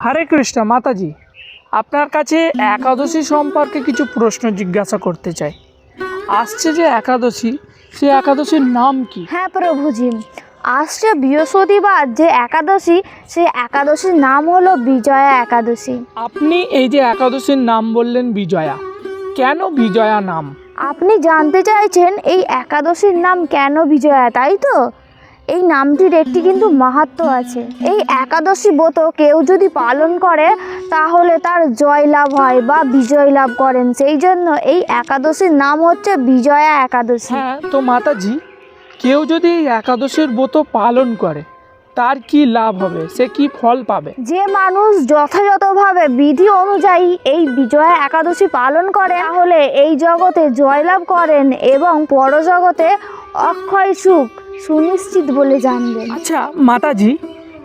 হরে কৃষ্ণ মাতাজি আপনার কাছে একাদশী সম্পর্কে কিছু প্রশ্ন জিজ্ঞাসা করতে চাই। আসছে যে একাদশী সে একাদশীর নাম কি? হ্যাঁ প্রভুজি আসছে বৃহস্পতিবার যে একাদশী সেই একাদশীর নাম হলো বিজয়া একাদশী। আপনি এই যে একাদশীর নাম বললেন বিজয়া কেন বিজয়া নাম? আপনি জানতে চাইছেন এই একাদশীর নাম কেন বিজয়া তাই তো? এই নামটির একটি কিন্তু মাহাত্ম্য আছে। এই একাদশী ব্রত কেউ যদি পালন করে তাহলে তার জয় লাভ হয় বা বিজয় লাভ করেন। সেই জন্য এই একাদশীর নাম হচ্ছে বিজয়া একাদশী। হ্যাঁ তো মাতাজি কেউ যদি এই একাদশীর ব্রত পালন করে তার কি লাভ হবে? সে কি ফল পাবে? যে মানুষ যথাযথভাবে বিধি অনুযায়ী এই বিজয়া একাদশী পালন করে তাহলে এই জগতে জয়লাভ করেন এবং পরজগতে অক্ষয় সুখ সুনিশ্চিত বলে জানবেন আচ্ছা মাতাজি,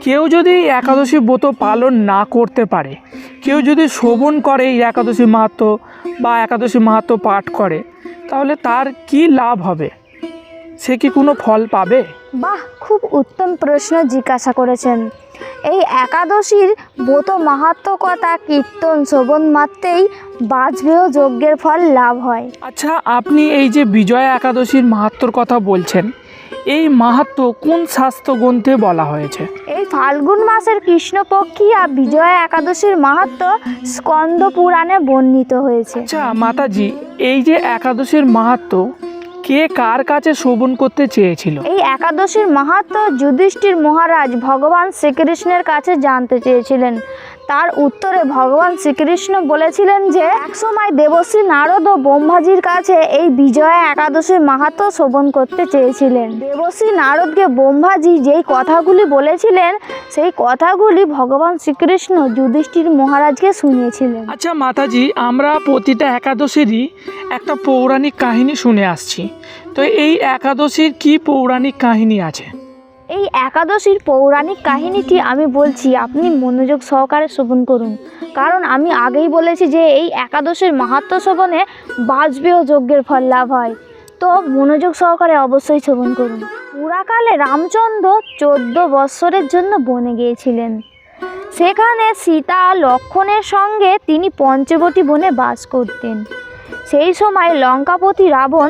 কেউ যদি একাদশী ব্রত পালন না করতে পারে, কেউ যদি শোভন করে এই একাদশী মাহাত্ম বা একাদশী মাহাত্ম পাঠ করে, তাহলে তার কি লাভ হবে? সে কি কোনো ফল পাবে? বাহ খুব উত্তম প্রশ্ন জিজ্ঞাসা করেছেন। এই একাদশীর ব্রত মাহাত্ম কথা কীর্তন শোভন মাত্রেই বাজপেয় যজ্ঞের ফল লাভ হয়। আচ্ছা আপনি এই যে বিজয়া একাদশীর মাহাত্মর কথা বলছেন এই মাহাত্ম কোন শাস্ত্র গ্রন্থে বলা হয়েছে? এই ফাল্গুন মাসের কৃষ্ণপক্ষিয়া বিজয়া একাদশীর মাহাত্ম স্কন্দ পুরাণে বর্ণিত হয়েছে। আচ্ছা মাতাজি এই যে একাদশীর মাহাত্ম কে কার কাছে শোভন করতে চেয়েছিল? এই একাদশীর মাহাত্ম যুধিষ্ঠির মহারাজ ভগবান শ্রীকৃষ্ণের কাছে জানতে চেয়েছিলেন। তার উত্তরে ভগবান শ্রীকৃষ্ণ বলেছিলেন যে একসময় দেবশ্রী নারদ ও ব্রহ্মাজির কাছে এই বিজয়া একাদশীর মাহাত্ম শোভন করতে চেয়েছিলেন। দেবশ্রী নারদকে ব্রহ্মাজি যেই কথাগুলি বলেছিলেন সেই কথাগুলি ভগবান শ্রীকৃষ্ণ যুধিষ্ঠির মহারাজকে শুনিয়েছিলেন। আচ্ছা মাতাজি আমরা প্রতিটা একাদশীরই একটা পৌরাণিক কাহিনী শুনে আসছি। তো এই একাদশীর কি পৌরাণিক কাহিনী আছে? এই একাদশীর পৌরাণিক কাহিনীটি আমি বলছি, আপনি মনোযোগ সহকারে শ্রবণ করুন। কারণ আমি আগেই বলেছি যে এই একাদশীর মাহাত্ম শ্রবণে বাজপেয় যজ্ঞের ফল লাভ হয়। তো মনোযোগ সহকারে অবশ্যই শ্রবণ করুন। পুরাকালে রামচন্দ্র চোদ্দ বৎসরের জন্য বনে গিয়েছিলেন। সেখানে সীতা লক্ষণের সঙ্গে তিনি পঞ্চবটী বনে বাস করতেন। সেই সময় লঙ্কাপতি রাবণ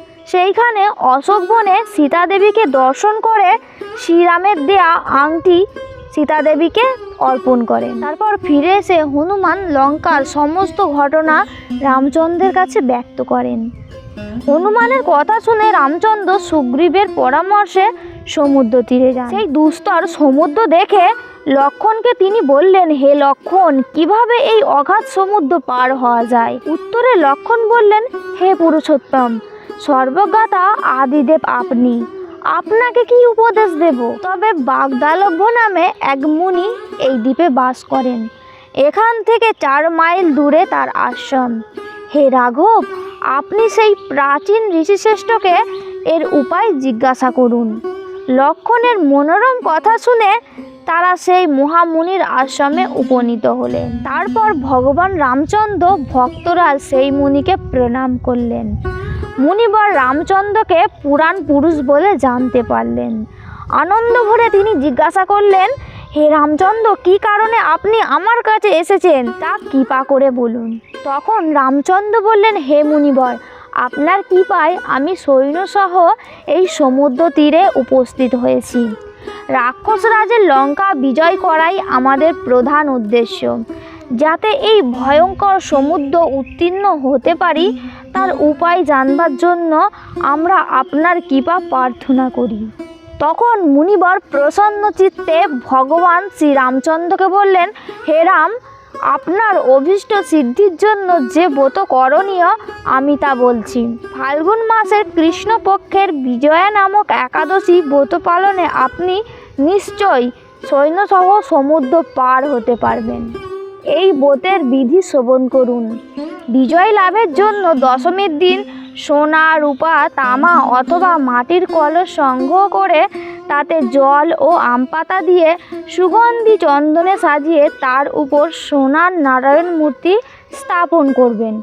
সেইখানে অশোক বনে সীতা দেবীকে দর্শন করে শ্রীরামের দেয়া আংটি সীতা দেবীকে অর্পণ করেন তারপর ফিরে এসে হনুমান লঙ্কার সমস্ত ঘটনা রামচন্দ্রের কাছে ব্যক্ত করেন। হনুমানের কথা শুনে রামচন্দ্র সুগ্রীবের পরামর্শে সমুদ্র তীরে যান। সেই দুস্তর সমুদ্র দেখে লক্ষণকে তিনি বললেন, হে লক্ষণ, কীভাবে এই অগাধ সমুদ্র পার হওয়া যায়? উত্তরে লক্ষণ বললেন, হে পুরুষোত্তম সর্বজ্ঞাতা আদিদেব আপনি। আপনাকে কি উপদেশ দেব? তবে বাগদালভ্য নামে এক মুনি এই দ্বীপে বাস করেন। এখান থেকে চার মাইল দূরে তার আশ্রম। হে রাঘব, আপনি সেই প্রাচীন ঋষিশ্রেষ্ঠকে এর উপায় জিজ্ঞাসা করুন। লক্ষণের মনোরম কথা শুনে তারা সেই মহামুনির আশ্রমে উপনীত হলেন। তারপর ভগবান রামচন্দ্র ভক্তরা সেই মুনিকে প্রণাম করলেন। মুনিবর রামচন্দ্রকে পুরাণ পুরুষ বলে জানতে পারলেন। আনন্দ ভরে তিনি জিজ্ঞাসা করলেন, হে রামচন্দ্র, কি কারণে আপনি আমার কাছে এসেছেন? তা কৃপা করে বলুন। তখন রামচন্দ্র বললেন, হে মুনিবর, আপনার কৃপায় আমি সৈন্যসহ এই সমুদ্র তীরে উপস্থিত হয়েছি। রাক্ষস রাজের লঙ্কা বিজয় করাই আমাদের প্রধান উদ্দেশ্য। যাতে এই ভয়ঙ্কর সমুদ্র উত্তীর্ণ হতে পারি, তার উপায় জানবার জন্য আমরা আপনার কৃপা প্রার্থনা করি। তখন মুনিবর প্রসন্ন চিত্তে ভগবান শ্রীরামচন্দ্রকে বললেন, হে রাম, আপনার অভীষ্ট সিদ্ধির জন্য যে ব্রত করণীয়, আমি তা বলছি। ফাল্গুন মাসের কৃষ্ণপক্ষের বিজয়া নামক একাদশী ব্রত পালনে আপনি নিশ্চয়ই সৈন্যসহ সমুদ্র পার হতে পারবেন। এই ব্রতের বিধি শ্রবণ করুন। বিজয় লাভের জন্য দশমীর দিন সোনা, রূপা, তামা অথবা মাটির কলস সংগ্রহ করে তাতে জল ও আম পাতা দিয়ে সুগন্ধি চন্দনে সাজিয়ে তার উপর সোনার নারায়ণ মূর্তি স্থাপন করবেন।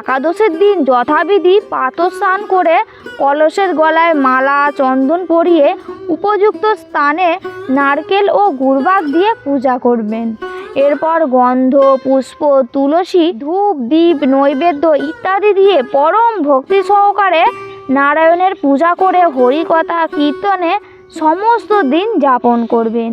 একাদশের দিন যথাবিধি পাতর স্নান করে কলসের গলায় মালা, চন্দন পরিয়ে উপযুক্ত স্থানে নারকেল ও গুড়বাক দিয়ে পূজা করবেন। এরপর গন্ধ, পুষ্প, তুলসী, ধূপ, দীপ, নৈবেদ্য ইত্যাদি দিয়ে পরম ভক্তি সহকারে নারায়ণের পূজা করে হরিকথা, কীর্তনে সমস্ত দিন যাপন করবেন।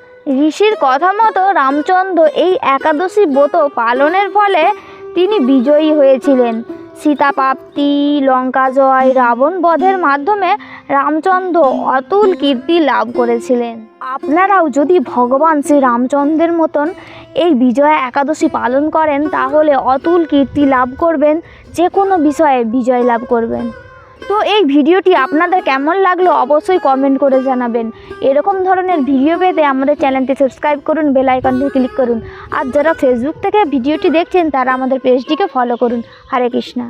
ঋষির কথা মতো রামচন্দ্র এই একাদশী ব্রত পালনের ফলে তিনি বিজয়ী হয়েছিলেন। সীতাপ্রাপ্তি, লঙ্কা জয়, রাবণ বধের মাধ্যমে রামচন্দ্র অতুল কীর্তি লাভ করেছিলেন। আপনারাও যদি ভগবান শ্রী রামচন্দ্রের মতন এই বিজয়া একাদশী পালন করেন, তাহলে অতুল কীর্তি লাভ করবেন, যে কোনো বিষয়ে বিজয় লাভ করবেন। তো এই ভিডিওটি আপনাদের কেমন লাগল অবশ্যই কমেন্ট করে জানাবেন। এরকম ধরনের ভিডিও পেতে আমাদের চ্যানেলটি সাবস্ক্রাইব করুন বেল আইকনটি ক্লিক করুন। আর যারা ফেসবুক থেকে ভিডিওটি দেখছেন, তারা আমাদের পেজটিকে ফলো করুন। হরে কৃষ্ণা।